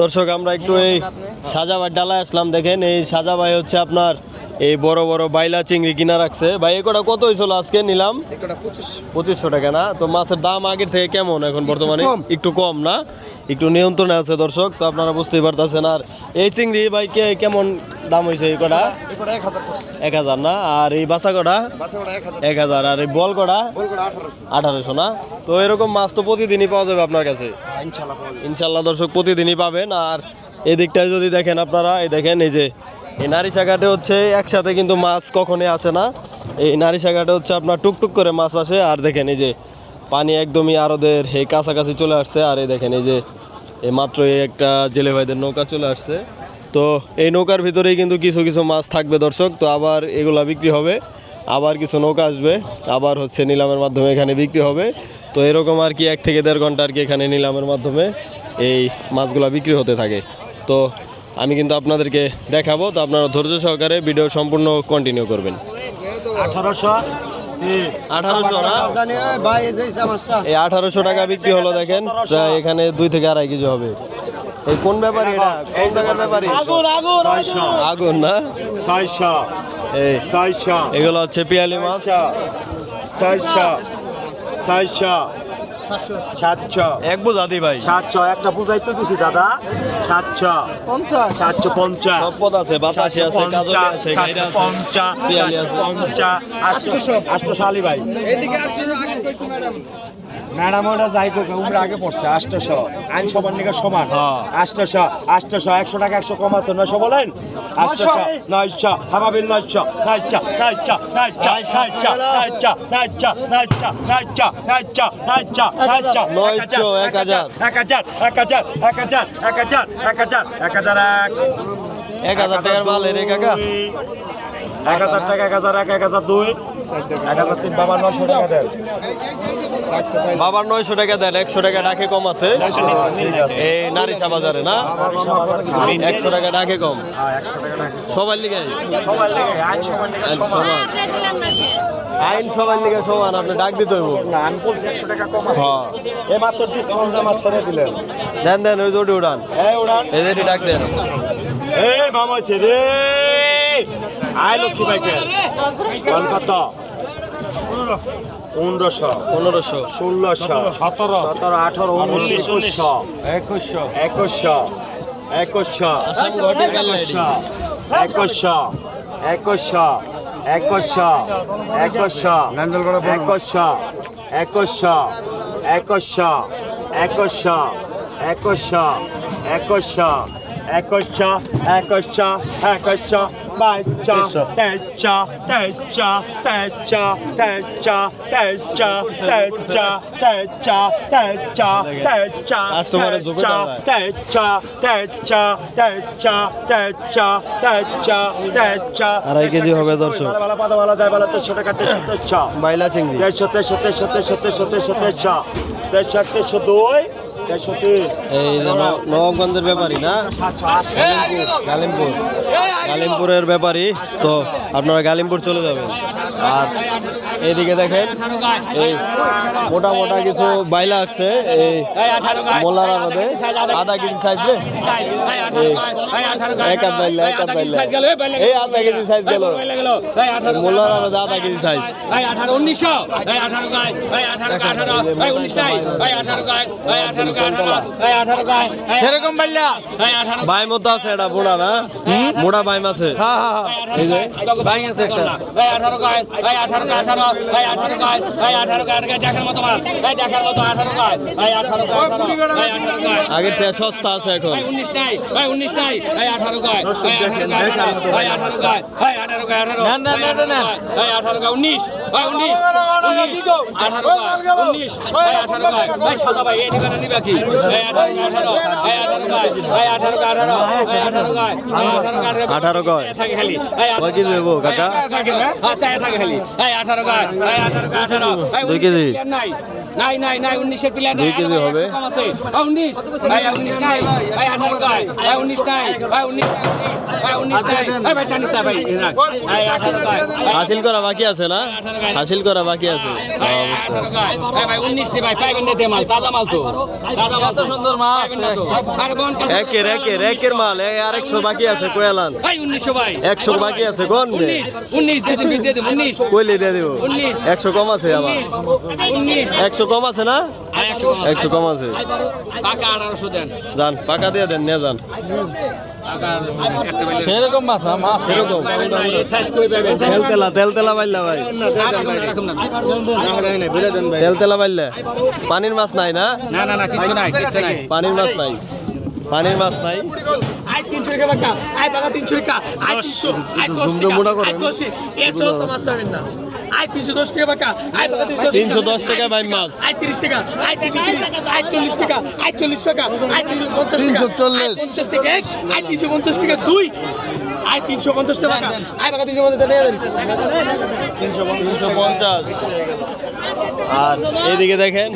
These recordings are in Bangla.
দর্শক আমরা একটু এই সাজাবার ডালায় আসলাম দেখেন এই সাজাবাই হচ্ছে আপনার এই বড় বড় বাইলা চিংড়ি কিনা রাখছে। ভাই একটা কত হয়েছিল আজকে নিলাম? পঁচিশশো টাকা না? তো মাছের দাম আগের থেকে কেমন এখন বর্তমানে? একটু কম না? একটু নিয়ন্ত্রণে আছে দর্শক তো আপনারা বুঝতেই পারতেছেন। আর এই চিংড়ি ভাই কে কেমন দাম হয়েছে এই কটা? এক হাজার না? আর এই বাসা কটা? এক হাজার। আর এই বল কটা? আঠারোশো। না? তো এরকম মাছ তো প্রতিদিনই পাওয়া যাবে আপনার কাছে? ইনশাল্লাহ দর্শক প্রতিদিনই পাবেন। আর এই দিকটায় যদি দেখেন আপনারা এই দেখেন এই যে এই নারিশা ঘাটে হচ্ছে একসাথে কিন্তু মাছ কখনই আসে না। এই নারিশা ঘাটে হচ্ছে আপনার টুকটুক করে মাছ আসে। আর দেখেন এই যে পানি একদমই আরদের এই কাছাকাছি চলে আসছে। আর এই দেখেন এই যে এই মাত্র এই একটা জেলে ভাইদের নৌকা চলে আসছে। তো এই নৌকার ভিতরেই কিন্তু কিছু কিছু মাছ থাকবে দর্শক। তো আবার এগুলা বিক্রি হবে। আবার কিছু নৌকা আসবে। আবার হচ্ছে নিলামের মাধ্যমে এখানে বিক্রি হবে। তো এরকম আর কি এক থেকে দেড় ঘণ্টা আর কি এখানে নিলামের মাধ্যমে এই মাছগুলো বিক্রি হতে থাকে। তো আমি কিন্তু আপনাদেরকে দেখাবো। তো আপনারা ধৈর্য সহকারে ভিডিও সম্পূর্ণ কন্টিনিউ করবেন। আঠারোশো। আঠারোশো টাকা বিক্রি হলো দেখেন। প্রায় এখানে দুই থেকে আড়াই কেজি হবে। এই কোন ব্যাপারী এটা? কোন টাকার ব্যাপারী? ছয়শো আগুন না? ছয়শো এই ছয়শো এগুলো হচ্ছে পিয়ালি মাছ। ছয়শো ছয়শো সাতশো। এক বোঝা দি ভাই। সাতশো। একটা বুঝাইতে দিছি দাদা। সাতশো। সাতশো পঞ্চাশ। সব পদ আছে বাতাসি আছে আছে পিয়ালি আছে। আষ্টশালী ভাই। ম্যাডাম ওটা যাই কোকে উমরা আগে পড়ছে আষ্টশো আইন সমান নিকে সমান। হ্যাঁ। আষ্টশো আষ্টশো একশো টাকা একশো কম আছে নয়শো বলেন? আষ্টশো নয়শো। হামাবিল নয়শো নয়চা নয়চা নয়চা নয়চা নয়চা নয়চা নয়চা নয়চা নয়চা নয়চা নয়শো, এক হাজার। এক হাজার এক হাজার এক হাজার এক হাজার এক হাজার এক হাজার এক এক হাজার টাকার মাল এই কাকা। এক হাজার টাকা এক হাজার এক এক হাজার দুই। এক হাজার তিন বাবা নশো টাকা দেন। বাবার নয়শো টাকা দেন একশো টাকা ডাকে কম আছে। এই নারিশা বাজারে না? একশো টাকা ডাকে কম। সবার লিগে? আইন সবার লিগে সমান আপনি ডাক দিতে হইব। আমি বলছি একশো টাকা কম হ্যাঁ। এই মাত্র ডিসকাউন্ট দাম ছেড়ে দিলেন। দেন দেন ওই জোটি উড়ান এই উড়ান এদেরই ডাক দেন। এই মামা রে। আয় লক্ষ্মী ভাইকে। কলকাতা পনেরোশো পনেরোশো ষোলোশো সতেরো সতেরো আঠারো উনিশ একুশশো একুশশো একুশশো একুশশো কাল্লাইডি। একুশশো একুশশো একুশশো একুশশো একুশশো একুশশো একুশশো একুশশো একুশশো একুশশো একুশশো একুশশো একুশশো তেইশশো তেইশশো তেইশশো তেইশশো তেইশশো তেইশশো তেইশশো তেইশশো কাস্টমারের ঝুঁকি দাঁড়ায়। তেইশশো তেইশশো তেইশশো তেইশশো তেইশশো তেইশশো আড়াই কেজি হবে দর্শক ভালো পাতা ভালো যায় ভালো তেইশশো টাকা তেইশশো তেইশশো বাইলা চিংড়ি তেইশশো তেইশশো তেইশশো তেইশশো তেইশশো তেইশশো তেইশশো এক তেইশশো দুই এই নবাবগঞ্জের ব্যাপারী না? গালিমপুর। গালিমপুরের ব্যাপারী তো আপনারা গালিমপুর চলে যাবেন। আর এদিকে দেখেন এই মোটা মোটা কিছু বাইলা আসছে এই মোলার আমাদের আধা কেজি সাইজ রে? এক আধ বাইলা এক আধ বাইলা। এই আধা কেজি সাইজ গেল। আধা কেজি সাইজ উনিশশো সেরকম বাইলা? ভাই মতো আছে এটা বুড়া না? মোড়া বাইম আছে। হ্যাঁ, হ্যাঁ, হ্যাঁ। ভাই আছে একটা। ভাই আঠারো ভাই আঠারো আঠারো ভাই আঠারো সস্তা আছে এখন। উনিশ নাই ভাই উনিশ নাই। ভাই আঠারো গাছ। ভাই আঠারো উনিশ। উনিশ আঠারো উনিশ আঠারো গায় সাদা ভাই এই ঠিকানা নিবা কি আঠারো আঠারো আঠারো আঠারো আঠারো গায় থাকে খালি কয় কেজি হইব কাকা আচ্ছা থাকে খালি আঠারো গায় আঠারো গায় আঠারো দুই কেজি? নাই নাই নাই নাই উনিশের প্লেয়ার কেজি হবে। কম আছে। আ, উনিশ ভাই আ, উনিশ নাই ভাই আঠারো গায় ভাই উনিশ নাই ভাই উনিশ নাই ভাই নাই টানিস হাসিল করা বাকি আছে না? হাসিল করা বাকি আছে। ভাই ভাই ভাই উনিশ ভাই পাইবেন না মাল তাজা মাল তো। তাজা মাল তো। সুন্দর মাল পাইবেন না তো। আর বোন একের একের একের মাল এই আরেকশো বাকি আছে কয়ালান ভাই উনিশশো ভাই। একশো বাকি আছে কোন উনিশ উনিশ দিয়ে দিবি দিয়ে দিবি উনিশ। কইলে দিয়ে দিব। উনিশ। একশো কম আছে উনিশ একশো কম আছে না একশো কম আছে পাকা দিয়ে দেন নিয়ে যান ভাই পানির মাছ নাই না পানির মাছ নাই পানির মাছ নাই আয় তিনশো টাকা আয় তিনশো টাকা আয় আয় কষ্ট আয় কষ্ট মাছ না আই তিনশো দশ টাকা বাকা। আই বাকা তিনশো দশ টাকা। ভাই মাছ। আই তিরিশ টাকা আই তিনশো তিরিশ আই চল্লিশ টাকা আই চল্লিশ টাকা আই তিনশো পঞ্চাশ তিনশো চল্লিশ। পঞ্চাশ টাকা এক আই তিনশো পঞ্চাশ টাকা দুই আই তিনশো পঞ্চাশ টাকা বাকা। আই বাকা তিনশো পঞ্চাশ টাকা তিনশো পঞ্চাশ। আর এইদিকে দেখেন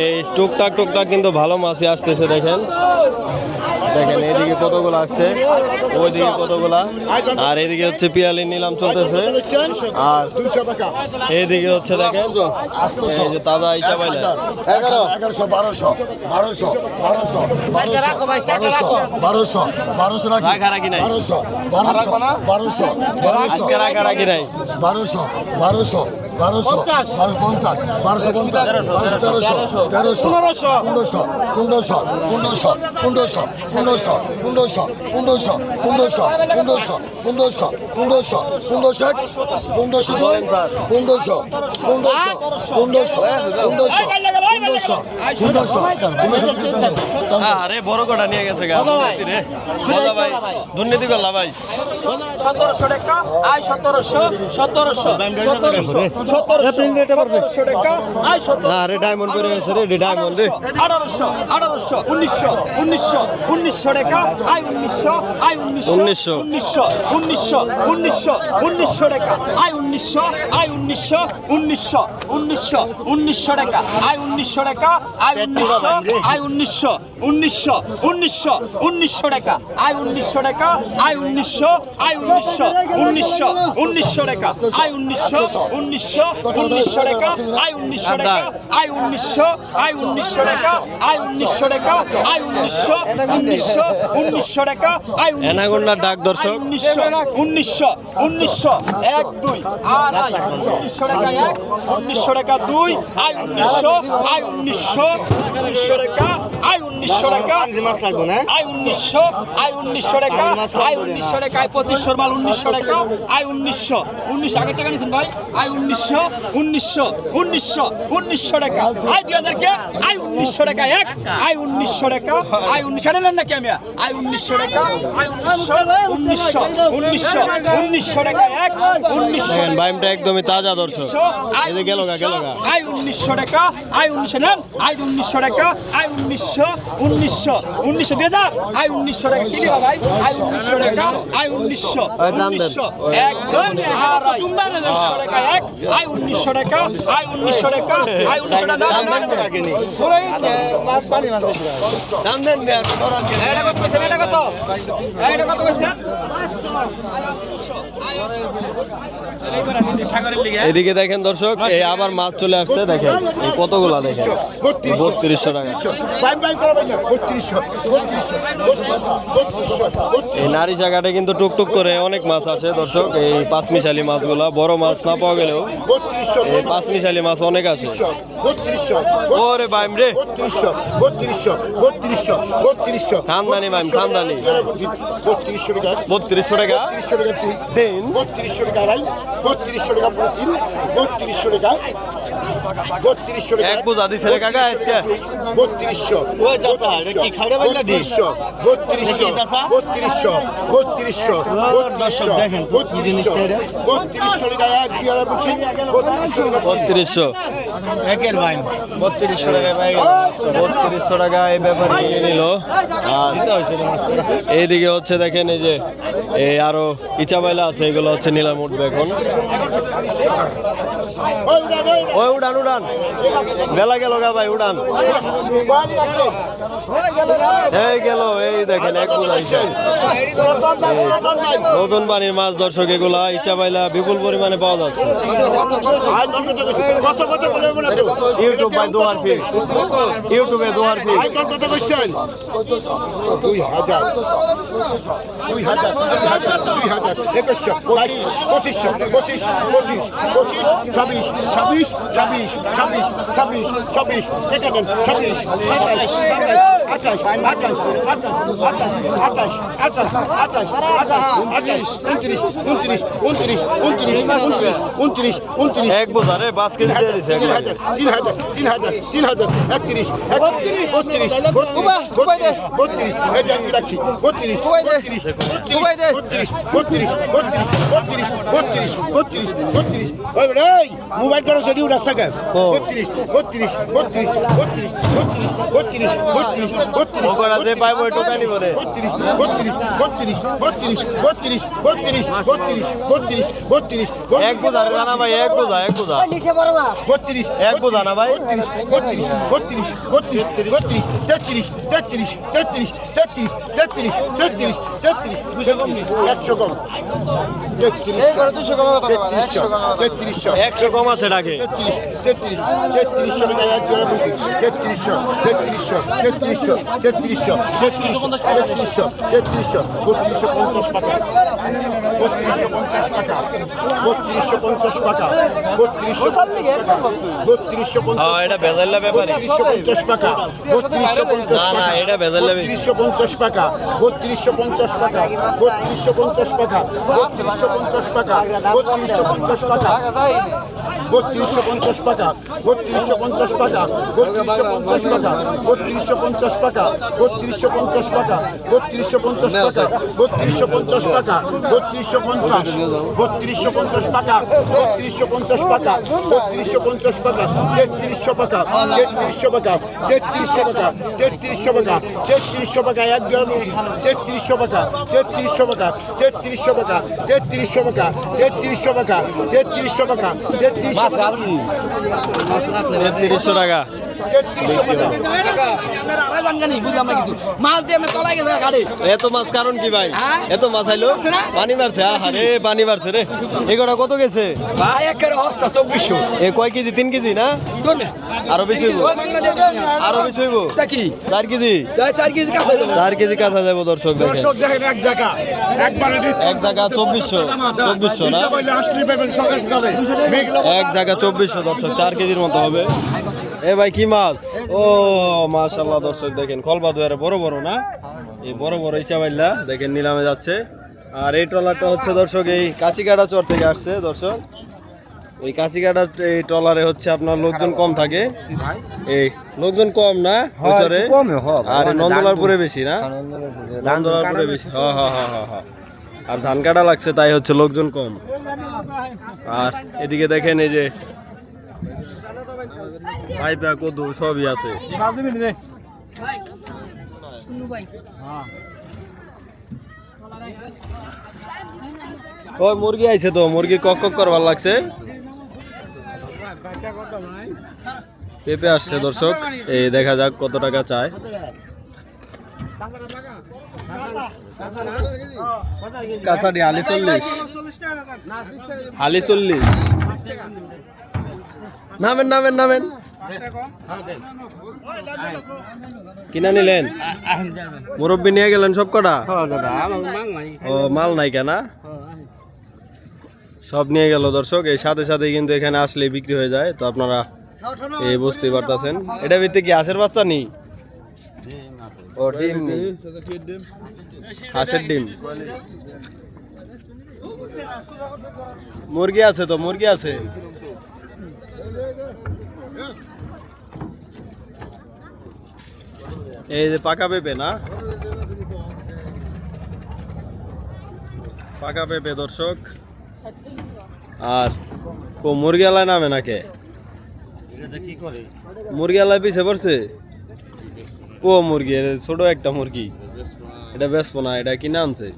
এই টুকটাক টুকটাক কিন্তু ভালো মাছই আসতেছে দেখেন। দেখেন এইদিকে কতগুলো আসছে? ওইদিকে কতগুলা? আর এইদিকে হচ্ছে পিয়ালি নিলাম চলতেছে। আর এইদিকে হচ্ছে দেখেন এই যে তাজা ইটা পাইলে এগারোশো বারোশো বারোশো বারোশো বারোশো বারোশো বারোশো রাখি। রাখা রাখি নাই। বারোশো বারোশো বারোশো বারোশো আজকে রাখারাখি নাই। বারোশো বারোশো বারোশো বারো পঞ্চাশ বারোশো পঞ্চাশ বারোশো তেরোশো তেরোশো পনেরোশো পনেরোশো পনেরোশো পনেরোশো পনেরোশো পনেরোশো পনেরোশো পনেরোশো পনেরোশো পনেরোশো পনেরোশো পনেরোশো পনেরোশো পনেরোশো পনেরোশো পনেরোশো পনেরোশো পনেরোশো পনেরোশো পনেরোশো আরে বড় কটা নিয়ে গেছে গা। দুর্নীতি রে। মজা ভাই। দুর্নীতি করলা ভাই। সতেরোশো টাকা আই সতেরোশো সতেরোশো সতেরোশো সতেরোশো টাকা আই সতেরো না আরে ডায়মন্ড করে গেছে রে রে ডায়মন্ড রে। আঠারোশো আঠারোশো উনিশশো উনিশশো উনিশশো টাকা আই উনিশশো আই উনিশশো উনিশশো। উনিশশো উনিশশো উনিশশো উনিশশো টাকা আই উনিশশো আই উনিশশো উনিশশো উনিশশো উনিশশো টাকা আই উনিশশো উনিশশো টাকা আয় উনিশশো আয় উনিশশো। উনিশশো উনিশশো উনিশশো টাকা। আই উনিশশো টাকা আই উনিশশো আই উনিশশো উনিশশো উনিশশো টাকা। আই উনিশশো উনিশশো উনিশশো টাকা আই উনিশশো টাকা আই উনিশশো আই উনিশশো টাকা আই উনিশশো টাকা আই উনিশশো উনিশশো উনিশশো টাকা আই এনাগোন্ডার ডাক দর্শক। উনিশশো উনিশশো উনিশশো এক দুই আড়াই উনিশশো টাকা এক উনিশশো টাকা দুই আই উনিশশো আই উনিশশো উনিশশো টাকা আই উনিশশো টাকা আই উনিশশো আই উনিশশো টাকা আই উনিশশো টাকা আই পঁচিশশো মাল উনিশশো টাকা আই উনিশশো উনিশশো আগের টাকা নিয়েছেন ভাই আই উনিশশো উনিশশো উনিশশো উনিশশো টাকা আই দুই হাজার কে আই উনিশশো টাকা এক আই উনিশশো টাকা আই উনিশশো নিলেন নাকি আমি আই উনিশশো টাকা আই উনিশশো উনিশশো উনিশশো উনিশশো টাকা এক উনিশশো বাইমটা একদমই তাজা দর্শক গেল গা গেল গা আই উনিশশো টাকা আই উনিশশো নেন আই উনিশশো টাকা আই উনিশশো উনিশশো উনিশশো উনিশশো দু হাজার? আয় উনিশশো টাকা। কিনে ভাই? আয় উনিশশো টাকা। আয় উনিশশো। উনিশশো। একদম আড়াই উনিশশো। টাকা এক। আয় উনিশশো টাকা। আয় উনিশশো টাকা। আয় উনিশশো দাম দেন। দাম দেন এটা কত কইছেন এটা কত? এটা কত কইছেন এদিকে দেখেন দর্শক, এই আবার মাছ চলে আসছে, দেখেন, এই কতগুলা দেখেন? বত্রিশশো টাকা। এই নারী জায়গাটা কিন্তু টুকটুক করে অনেক মাছ আছে দর্শক, এই পাঁচমিশালি মাছগুলা, বড় মাছ না পাওয়া গেলেও, এই পাঁচমিশালি মাছ অনেক আছে। ওরে বত্রিশশো টাকা। বত্রিশশো টাকা আড়াই বত্রিশশো বত্রিশশো টাকা। বত্রিশশো টাকা। এক বোঝা দিছে রে কাকা আজকে। বত্রিশশো ওই চাচা, এটা কি খাওয়া বাইলা দি? বত্রিশশো বত্রিশশো? বত্রিশশো বত্রিশশো বত্রিশশো বত্রিশশো বত্রিশশো টাকা এক বত্রিশশো বত্রিশশো। একের ভাই বত্রিশশো টাকায় পাই বত্রিশশো টাকা এই ব্যাপারে নিয়ে নিল। এইদিকে হচ্ছে দেখেন এই যে এই আরও ইচা বেলা আছে এগুলো হচ্ছে নিলাম উঠবে এখন ওই উড়ান, উড়ান। বেলা গেল গা ভাই উড়ান। এই গেল এই দেখেন এক নতুন পানির মাছ দর্শক এগুলা ইচ্ছা পাইলা বিপুল পরিমাণে পাওয়া যাচ্ছে। ইউটিউব ফিস। ইউটিউবে ফিস? দুই হাজার। দুই হাজার। দুই হাজার। একুশশো পঁচিশশো পঁচিশ পঁচিশ পঁচিশ ছাব্বিশ ছাব্বিশ ছাব্বিশ ছাব্বিশ ছাব্বিশ ছাব্বিশ। ছাব্বিশ সাতাশ সাতাশ আঠাশ আঠাশ আঠাশ আঠাশ আঠাশ আঠাশ উনত্রিশ উনত্রিশ উনত্রিশ উনত্রিশ উনত্রিশ উনত্রিশ এক বোঝা রে পাঁচ কেজি দিছে তিন হাজার তিন হাজার তিন হাজার তিন হাজার একত্রিশ একত্রিশ বত্রিশ বত্রিশ বত্রিশ এই রাখছি বত্রিশ বত্রিশ বত্রিশ বত্রিশ বত্রিশ বত্রিশ বত্রিশ বত্রিশ বত্রিশ ওই মোবাইল করো যদি রাস্তাকে বত্রিশ বত্রিশ বত্রিশ বত্রিশ বত্রিশ বত্রিশ বত্রিশ বত্রিশ ওগরা যে পাইব ওই টোকা নিব রে 32 32 32 32 32 32 32 এক গোজা রে না ভাই, এক গোজা এক গোজা নিচে বড় মাছ 32 এক গোজা না ভাই। 32 কম 33 এই কম কত কম 33 100 কম আছে। ডাকে 33 33 33 33 33 33 33 তেত্রিশশো তেত্রিশশো তেত্রিশশো তেত্রিশশো তেত্রিশশো বত্রিশশো পঞ্চাশ টাকা বত্রিশশো পঞ্চাশ টাকা বত্রিশশো পঞ্চাশ টাকা বত্রিশশো বত্রিশশো পঞ্চাশ হ্যাঁ এটা বেজাল্লা ব্যাপারই বত্রিশশো পঞ্চাশ টাকা বত্রিশশো পঞ্চাশ টাকা এটা ভেজাল লাগবে। বত্রিশশো পঞ্চাশ টাকা বত্রিশশো পঞ্চাশ টাকা বত্রিশশো পঞ্চাশ টাকা বত্রিশশো পঞ্চাশ টাকা বত্রিশশো পঞ্চাশ টাকা বত্রিশশো পঞ্চাশ পাতা বত্রিশশো পঞ্চাশ পাতা বত্রিশশো পঞ্চাশ পাতা বত্রিশশো পঞ্চাশ পাতা বত্রিশশো পঞ্চাশ পাতা বত্রিশশো পঞ্চাশ পাতা বত্রিশশো পঞ্চাশ পাতা বত্রিশশো পঞ্চাশ বত্রিশশো পঞ্চাশ পাতা বত্রিশশো পঞ্চাশ পাতা বত্রিশশো পঞ্চাশ পাতা তেত্রিশশো পাতা তেত্রিশশো পাতা তেত্রিশশো পাতা তেত্রিশশো পাতা তেত্রিশশো পাতা এক গ্রাম তেত্রিশশো পাতা তেত্রিশশো পাতা তেত্রিশশো পাতা তেত্রিশশো পাতা তেত্রিশশো পাতা তেত্রিশশো পাতা তেত্রিশশো পাতা তেত্রিশ তিরিশশো টাকা। মাছ দিয়ে আমি তলায় গেছে গাড়ি এত মাছ কারণ কি ভাই? হ্যাঁ? এত মাছ আইলো? পানি মারছে আহা রে পানি মারছে রে। কত গেছে? ভাই একেবারে হস্তা চব্বিশশো। এ কয় কেজি? তিন কেজি না? আরও বেশি হইব। আরও বেশি হইব? কি? চার কেজি। চার কেজি কাছে চার কেজি কাঁচা যাব দর্শক দেখেন। দেখেন এক জায়গা। এক জায়গা চব্বিশশো চব্বিশশো না? এক জায়গা চব্বিশশো দর্শক চার কেজির মতো হবে। এ ভাই কি মাছ? ও মাশাল্লাহ দর্শক দেখেন কলবা দুয়ারে বড় বড় না? এই বড় বড় ইচা বাইল্লা দেখেন নিলামে যাচ্ছে। আর এই ট্রলারটা হচ্ছে দর্শক এই কাঁচিকাটা চর থেকে আসছে দর্শক। এই কাঁচিকাটা এই ট্রলারে হচ্ছে আপনার লোকজন কম থাকে। এই লোকজন কম না? ওই চরে আর এই নন্দলারপুরে বেশি না? নন্দলারপুরে বেশি। হ্যাঁ হ্যাঁ হ্যাঁ হ্যাঁ হ্যাঁ। আর ধান কাটা লাগছে তাই হচ্ছে লোকজন কম। আর এদিকে দেখেন এই যে পাইপা কদু, সবই আছে। ওই মুরগি আইছে তো, মুরগি কক কক করবার লাগছে। পেঁপে আসছে, দর্শক। এই দেখা যাক কত টাকা চায়। কাঁচাটি আলি চল্লিশ। আলি চল্লিশ। নামেন নামেন নামেন। কিনা নিলেন? মুরব্বী নিয়ে গেলেন সব কটা? ও, মাল নাই কেনা সব নিয়ে গেল দর্শক। এই সাথে সাথে কিন্তু এখানে আসলে বিক্রি হয়ে যায়। তো আপনারা এই বুঝতেই পারতেছেন। এটা ভিত্তি কি হাঁসের বাচ্চা নি? হাঁসের ডিম। মুরগি আছে তো, মুরগি আছে? এই যে পাকা পেঁপে, না? পাকা পেঁপে, দর্শক। আর ও মুরগি আলায় নামে নাকি? মুরগি আলায় পিছে পড়ছে? ও মুরগি? ছোট একটা মুরগি। এটা বেসবো না, এটা কিনে আনছে।